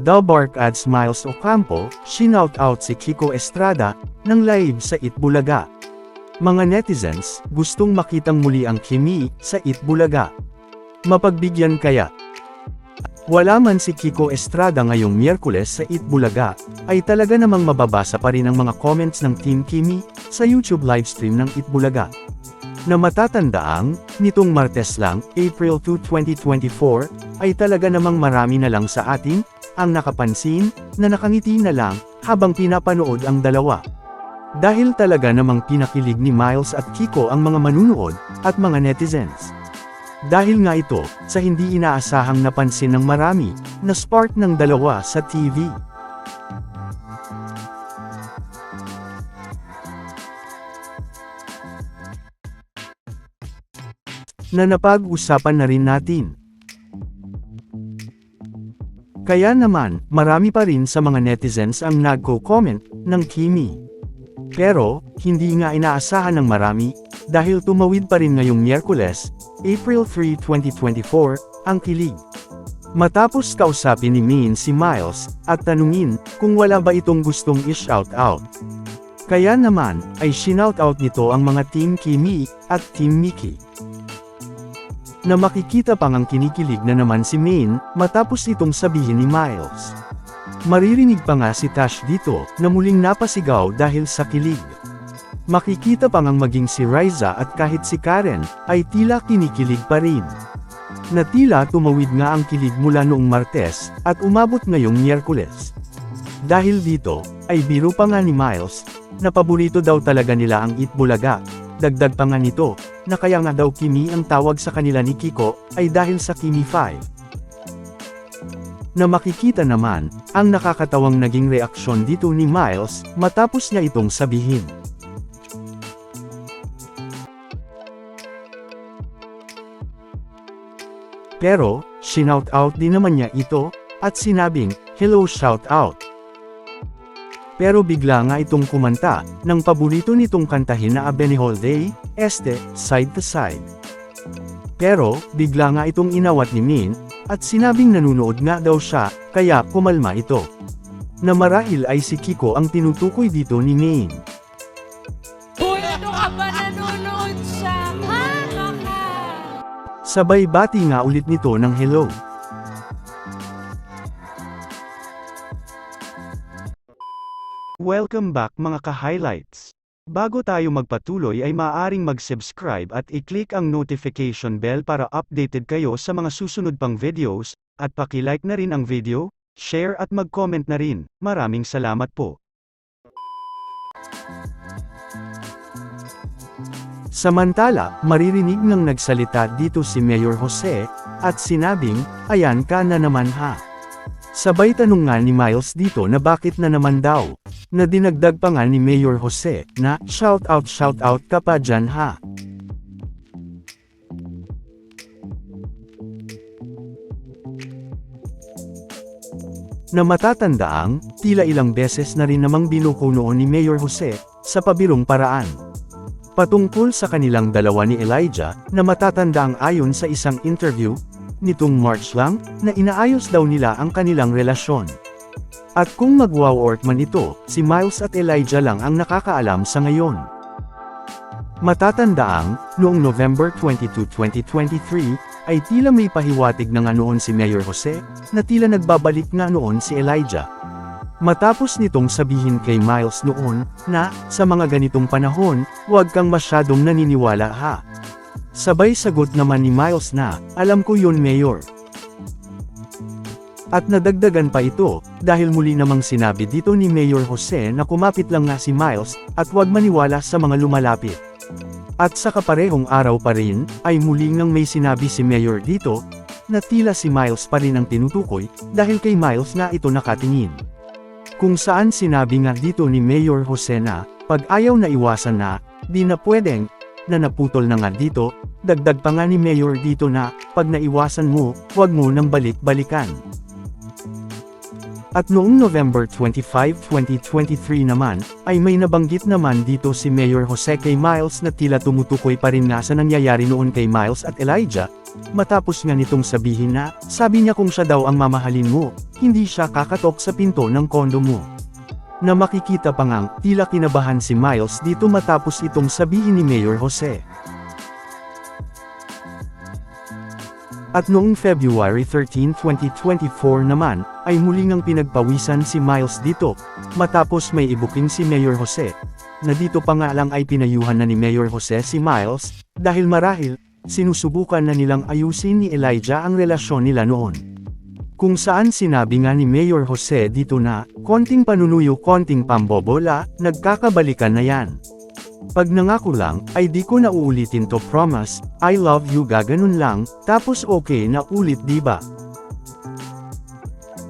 The Bark at Smiles Ocampo, shinout out si Kiko Estrada, ng live sa Itbulaga. Mga netizens, gustong makitang muli ang Kimi, sa Itbulaga. Mapagbigyan kaya? Wala man si Kiko Estrada ngayong Miyerkules sa Itbulaga, ay talaga namang mababasa pa rin ang mga comments ng Team Kimi, sa YouTube livestream ng Itbulaga. Na matatandaang, nitong Martes lang, April 2, 2024, ay talaga namang marami na lang sa atin, ang nakapansin, na nakangiti na lang, habang pinapanood ang dalawa. Dahil talaga namang pinakilig ni Miles at Kiko ang mga manunood, at mga netizens. Dahil nga ito, sa hindi inaasahang napansin ng marami, na spark ng dalawa sa TV. Na napag-usapan na rin natin. Kaya naman, marami pa rin sa mga netizens ang nagko-comment ng Kimi. Pero, hindi nga inaasahan ng marami, dahil tumawid pa rin ngayong Miyerkules, April 3, 2024, ang kilig. Matapos kausapin ni Min si Miles, at tanungin, kung wala ba itong gustong i-shout out. Kaya naman, ay shinout out nito ang mga Team Kimi, at Team Mickey. Na makikita pang ang kinikilig na naman si Min, matapos itong sabihin ni Miles. Maririnig pa nga si Tash dito, na muling napasigaw dahil sa kilig. Makikita pang ang maging si Riza at kahit si Karen, ay tila kinikilig pa rin. Na tila tumawid nga ang kilig mula noong Martes, at umabot ngayong Miyerkules. Dahil dito, ay biro pa nga ni Miles, na paborito daw talaga nila ang Itbulaga. Dagdag pa nga nito, na kaya nga daw Kimi ang tawag sa kanila ni Kiko, ay dahil sa Kimi 5 na makikita naman, ang nakakatawang naging reaksyon dito ni Miles, matapos niya itong sabihin. Pero, shinout out din naman niya ito, at sinabing, hello shout out. Pero bigla nga itong kumanta, ng paborito nitong kantahin na Abenihol Day, Este, Side to Side. Pero, bigla nga itong inawat ni Min, at sinabing nanunood nga daw siya, kaya kumalma ito. Na marahil ay si Kiko ang tinutukoy dito ni Min. Uy, ano ka ba nanonood siya? Ha? Sabay bati nga ulit nito ng hello. Welcome back mga ka-highlights. Bago tayo magpatuloy ay maaaring mag-subscribe at i-click ang notification bell para updated kayo sa mga susunod pang videos, at paki-like na rin ang video, share at mag-comment na rin. Maraming salamat po. Samantala, maririnig ng nagsalita dito si Mayor Jose, at sinabing, ayan ka na naman ha. Sabay tanong nga ni Miles dito na bakit na naman daw, na dinagdag pa nga ni Mayor Jose, na, shout out shout out ka pa dyan ha. Na matatandaang, tila ilang beses na rin namang binuko noon ni Mayor Jose, sa pabirong paraan. Patungkol sa kanilang dalawa ni Elijah, na matatanda ang ayon sa isang interview, nitong March lang, na inaayos daw nila ang kanilang relasyon. At kung mag-wow-work man ito, si Miles at Elijah lang ang nakakaalam sa ngayon. Matatandaang, noong November 22, 2023, ay tila may pahiwatig na nga noon si Mayor Jose, na tila nagbabalik nga noon si Elijah. Matapos nitong sabihin kay Miles noon, na, sa mga ganitong panahon, huwag kang masyadong naniniwala ha. Sabay sagot naman ni Miles na, alam ko yun Mayor. At nadagdagan pa ito, dahil muli namang sinabi dito ni Mayor Jose na kumapit lang nga si Miles, at huwag maniwala sa mga lumalapit. At sa kaparehong araw pa rin, ay muli nang may sinabi si Mayor dito, na tila si Miles pa rin ang tinutukoy, dahil kay Miles nga ito nakatingin. Kung saan sinabi nga dito ni Mayor Jose na, pag ayaw na iwasan na, di na pwedeng, na naputol na nga dito, dagdag pa nga ni Mayor dito na, pag naiwasan mo, huwag mo nang balik-balikan. At noong November 25, 2023 naman, ay may nabanggit naman dito si Mayor Jose kay Miles na tila tumutukoy pa rin nga sa nangyayari noon kay Miles at Elijah, matapos nga nitong sabihin na, sabi niya kung siya daw ang mamahalin mo, hindi siya kakatok sa pinto ng kondo mo. Na makikita pa ngang, tila kinabahan si Miles dito matapos itong sabihin ni Mayor Jose. At noong February 13, 2024 naman, ay muli ngang pinagpawisan si Miles dito, matapos may ibuking si Mayor Jose, na dito pa nga lang ay pinayuhan na ni Mayor Jose si Miles, dahil marahil, sinusubukan na nilang ayusin ni Elijah ang relasyon nila noon. Kung saan sinabi nga ni Mayor Jose dito na, konting panunuyo konting pambobola, nagkakabalikan na yan. Pag nangako lang, ay di ko na uulitin to promise, I love you gaganon lang, tapos okay na ulit diba?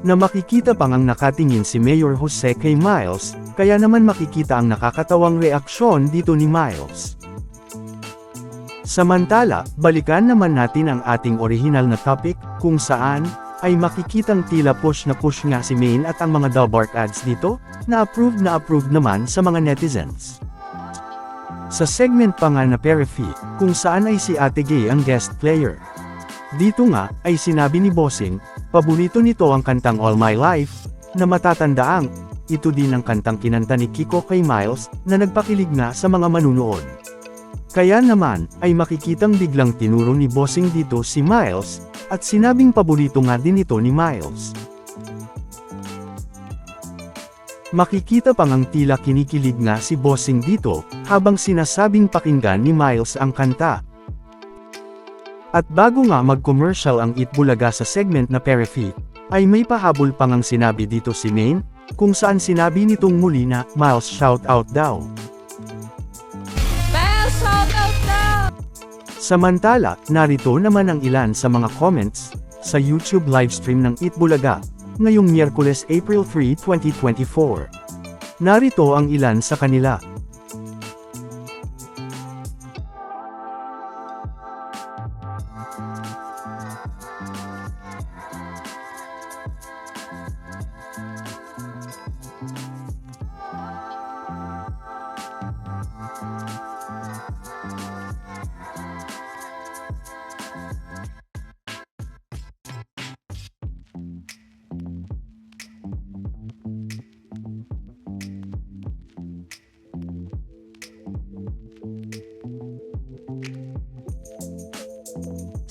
Na makikita pang ang nakatingin si Mayor Jose kay Miles, kaya naman makikita ang nakakatawang reaksyon dito ni Miles. Samantala, balikan naman natin ang ating original na topic, kung saan, ay makikitang tila push na push nga si Maine at ang mga Dalbark ads dito, na approved na approved naman sa mga netizens. Sa segment pa nga na Perifi, kung saan ay si Ate Gay ang guest player. Dito nga, ay sinabi ni Bossing, paborito nito ang kantang All My Life, na matatandaang, ito din ang kantang kinanta ni Kiko kay Miles, na nagpakilig nga sa mga manunood. Kaya naman, ay makikitang biglang tinuro ni Bossing dito si Miles, at sinabing paborito nga din ito ni Miles. Makikita pang ang tila kinikilig nga si Bossing dito, habang sinasabing pakinggan ni Miles ang kanta. At bago nga mag-commercial ang Itbulaga sa segment na Perifi, ay may pahabol pang ang sinabi dito si Maine, kung saan sinabi nitong muli na, Miles shout out daw. Bell, shout out now! Samantala, narito naman ang ilan sa mga comments, sa YouTube livestream ng Itbulaga, ngayong Miyerkules April 3, 2024. Narito ang ilan sa kanila.